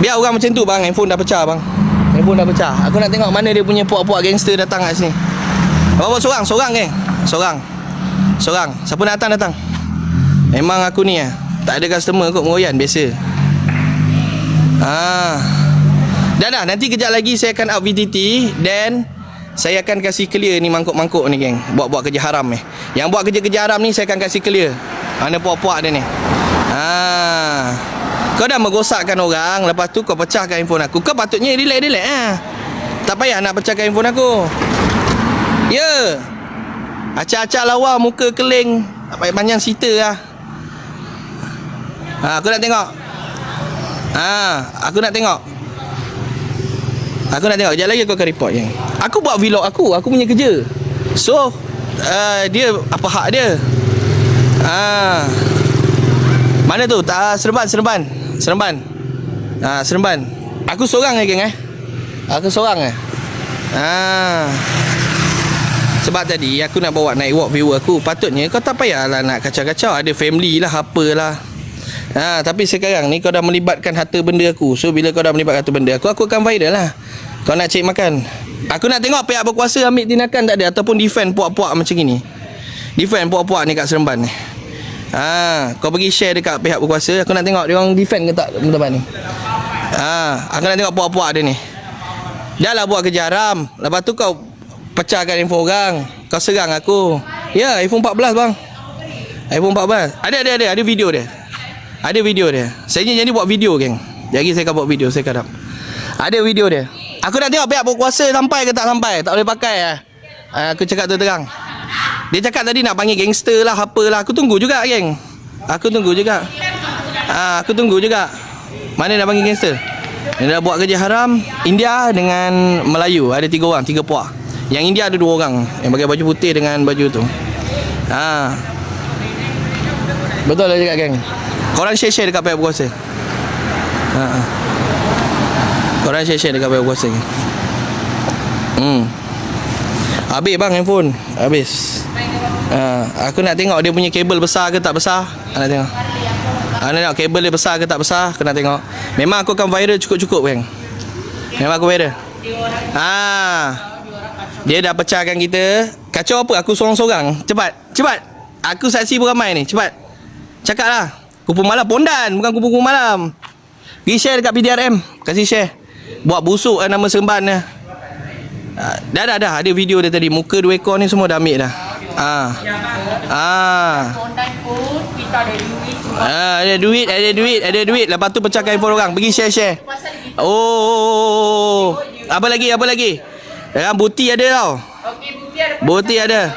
Biar orang macam tu bang. Handphone dah pecah bang. Handphone dah pecah. Aku nak tengok mana dia punya puak-puak gangster datang kat sini. Bawa seorang Seorang geng Seorang. Seorang. Siapa nak datang datang? Memang aku ni ah Tak ada customer kot Mengoyan biasa. Ah. Dah dah Nanti kejap lagi Saya akan up VTT Then Saya akan kasih clear ni Mangkuk-mangkuk ni geng. Buat-buat kerja haram ni Yang buat kerja-kerja haram ni Saya akan kasih clear. Mana puak-puak dia ni. Ah. Kau dah merosakkan orang Lepas tu kau pecahkan handphone aku Kau patutnya relax-relax ah. Tak payah nak pecahkan handphone aku Ya yeah. Acak-acak lawa Muka keling Tak payah panjang cerita lah ha, Aku nak tengok Ha, aku nak tengok. Aku nak tengok. Sekejap lagi aku akan report yang. Aku buat vlog aku, aku punya kerja. So, uh, dia apa hak dia? Ah. Mana tu? Tak seremban, seremban. Seremban. Ah, seremban. Aku seorang eh geng eh. Aku seorang eh. Ah. Sebab tadi aku nak bawa naik walk viewer aku Patutnya kau tak payahlah nak kacau-kacau Ada family lah apalah Ha, tapi sekarang ni kau dah melibatkan harta benda aku. So bila kau dah melibatkan harta benda aku, aku akan viral lah. Kau nak cek makan. Aku nak tengok pihak berkuasa ambil tindakan tak ada ataupun defend puak-puak macam ni. Defend puak-puak ni kat Seremban ni. Ha, kau pergi share dekat pihak berkuasa, aku nak tengok dia orang defend ke tak tempat ni. Ha, aku nak tengok puak-puak dia ni. Dah lah buat kerja haram. Lepas tu kau pecahkan info orang. Kau serang aku. Ya, iPhone 14 bang. iPhone 14. Ada ada ada ada video dia. Ada video dia. Saya jadi buat video geng. Jadi saya akan buat video saya kadang. Ada video dia. Aku nak tengok pihak berkuasa sampai ke tak sampai. Tak boleh pakai ah. Ah, Aku cakap tu terang. Dia cakap tadi nak panggil gangster lah apalah. Aku tunggu juga geng. Aku tunggu juga. Ah, aku tunggu juga. Mana nak panggil gangster? Dia dah buat kerja haram India dengan Melayu Ada tiga orang Tiga puak Yang India ada dua orang Yang pakai baju putih dengan baju tu ha. Betul lah cakap geng Korang share-share dekat pihak berkuasa ha. Korang share-share dekat pihak berkuasa Hmm Habis bang handphone? Habis. Ha. Aku nak tengok dia punya kabel besar ke tak besar? Aku nak tengok. Aku nak tengok kabel dia besar ke tak besar? Aku nak tengok. Memang aku akan viral cukup-cukup geng Memang aku viral. Ah, Dia dah pecahkan kita. Kacau apa? Aku seorang-seorang Cepat. Cepat. Aku saksi beramai ni. Cepat. Cakap lah. Kupu malam Pondan Bukan kupu-kupu malam. Pergi share dekat PDRM Kasih share. Buat busuk lah nama seremban dia Ah, dah dah dah ada video dia tadi muka dua ekor ni semua dah ambil dah. Ah. Ah. Online pun kita ada duit ada duit, ada duit. Lepas tu pecahkan handphone orang. Pergi share-share. Oh, oh, oh, oh. Apa lagi? Apa lagi? Dalam buti ada tau. Bukti ada.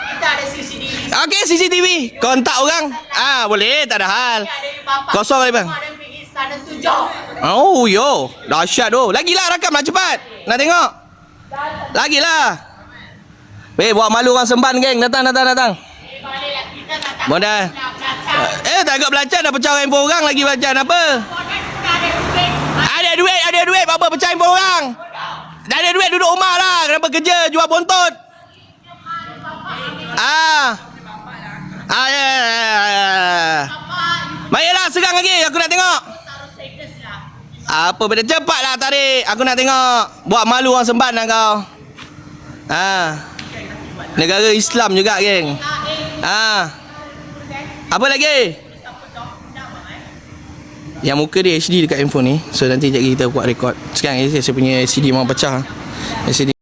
Okey, CCTV. Kontak orang. Ah, boleh. Tak ada hal. Kosong lagi, bang. Oh, yo. Dahsyat tu. Lagilah rakam lah cepat. Nak tengok. Lagilah. Weh, buat malu orang semban, geng. Datang, datang, datang. Belajar. Eh, tak agak belajar dah pecah handphone orang lagi belajar apa? Ada duit. Ada duit. Apa pecah handphone orang? Dah ada duit duduk rumah lah. Kenapa kerja jual bontot? Ah. Ah, ya, ya, ya, ya. Baiklah, serang lagi. Aku nak tengok. Taruh status lah. Apa benda cepatlah tarik. Aku nak tengok. Buat malu orang semban lah kau. Ah. Negara Islam juga, geng. Ah. Apa lagi? Yang muka dia HD dekat handphone ni. So nanti lagi kita buat record. Sekarang saya punya CD mau pecah. LCD